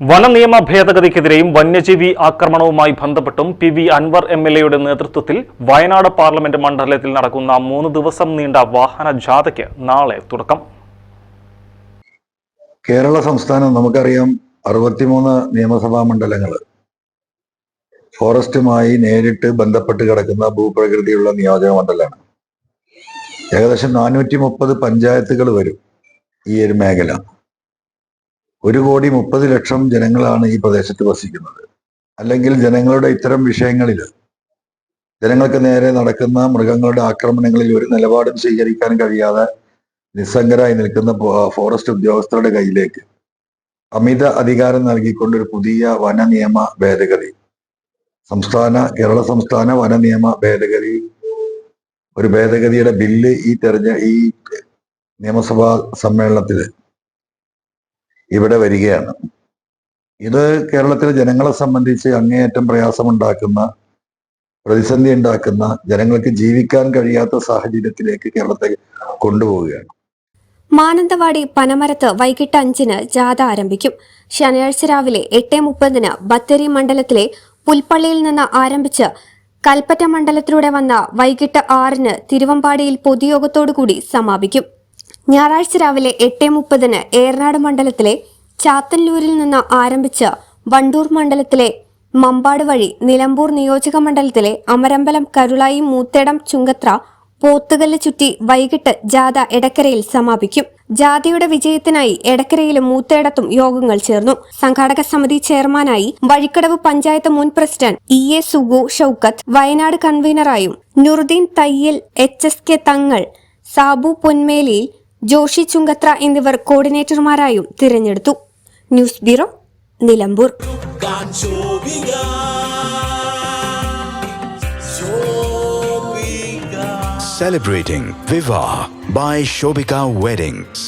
വനനിയമ ഭേദഗതിക്കെതിരെയും വന്യജീവി ആക്രമണവുമായി ബന്ധപ്പെട്ടും P V Anvar M L എയുടെ നേതൃത്വത്തിൽ വയനാട് പാർലമെന്റ് മണ്ഡലത്തിൽ നടക്കുന്ന മൂന്ന് ദിവസം നീണ്ട വാഹന ജാഥയ്ക്ക് നാളെ തുടക്കം. കേരള സംസ്ഥാനം നമുക്കറിയാം അറുപത്തിമൂന്ന് നിയമസഭാ മണ്ഡലങ്ങൾ. ഫോറസ്റ്റുമായി നേരിട്ട് ബന്ധപ്പെട്ട് കിടക്കുന്ന ഭൂപ്രകൃതിയുള്ള നിയോജക മണ്ഡലമാണ് ഏകദേശം നാനൂറ്റി മുപ്പത് പഞ്ചായത്തുകൾ വരും ഈ ഒരു മേഖല. ഒരു കോടി മുപ്പത് ലക്ഷം ജനങ്ങളാണ് ഈ പ്രദേശത്ത് വസിക്കുന്നത്. അല്ലെങ്കിൽ ജനങ്ങളുടെ ഇത്തരം വിഷയങ്ങളിൽ ജനങ്ങൾക്ക് നേരെ നടക്കുന്ന മൃഗങ്ങളുടെ ആക്രമണങ്ങളിൽ ഒരു നിലപാടും സ്വീകരിക്കാൻ കഴിയാതെ നിസ്സംഗരായി നിൽക്കുന്ന ഫോറസ്റ്റ് ഉദ്യോഗസ്ഥരുടെ കയ്യിലേക്ക് അമിത അധികാരം നൽകിക്കൊണ്ട് ഒരു പുതിയ വന നിയമ ഭേദഗതി. സംസ്ഥാന കേരള സംസ്ഥാന വന നിയമ ഭേദഗതി. ഒരു ഭേദഗതിയുടെ ബില്ല് ഈ തെരഞ്ഞ ഈ നിയമസഭാ സമ്മേളനത്തിൽ ഇവിടെ വരികയാണ്. ഇത് കേരളത്തിലെ ജനങ്ങളെ സംബന്ധിച്ച് അങ്ങേയറ്റം പ്രയാസമുണ്ടാക്കുന്ന പ്രതിസന്ധി ഉണ്ടാക്കുന്ന ജനങ്ങൾക്ക് ജീവിക്കാൻ കഴിയാത്ത സാഹചര്യത്തിലേക്ക് കേരളത്തെ കൊണ്ടുപോവുകയാണ്. മാനന്തവാടി പനമരത്ത് വൈകിട്ട് അഞ്ചിന് ജാഥ ആരംഭിക്കും. ശനിയാഴ്ച രാവിലെ എട്ട് മുപ്പതിന് ബത്തേരി മണ്ഡലത്തിലെ പുൽപ്പള്ളിയിൽ നിന്ന് ആരംഭിച്ച് കൽപ്പറ്റ മണ്ഡലത്തിലൂടെ വന്ന വൈകിട്ട് ആറിന് തിരുവമ്പാടിയിൽ പൊതുയോഗത്തോടുകൂടി സമാപിക്കും. ഞായറാഴ്ച രാവിലെ എട്ട് മുപ്പതിന് ഏറനാട് മണ്ഡലത്തിലെ ചാത്തന്നൂരിൽ നിന്ന് ആരംഭിച്ച് വണ്ടൂർ മണ്ഡലത്തിലെ മമ്പാട് വഴി നിലമ്പൂർ നിയോജക മണ്ഡലത്തിലെ അമരമ്പലം കരുളായി മൂത്തേടം ചുങ്കത്ര പോത്തുകല്ല് ചുറ്റി വൈകിട്ട് ജാഥ എടക്കരയിൽ സമാപിക്കും. ജാഥയുടെ വിജയത്തിനായി എടക്കരയിലും മൂത്തേടത്തും യോഗങ്ങൾ ചേർന്നു. സംഘാടക സമിതി ചെയർമാനായി വഴിക്കടവ് പഞ്ചായത്ത് മുൻ president E A Sugu Shoukath Wayanad കൺവീനറായും Nuruddeen തയ്യൽ എച്ച് എസ് കെ തങ്ങൾ സാബു പൊന്മേലിയിൽ ജോഷി ചുങ്കത്ര എന്നിവർ കോർഡിനേറ്റർമാരായും തിരഞ്ഞെടുത്തു news bureau Nilambur Celebrating Viva by Shobika Weddings.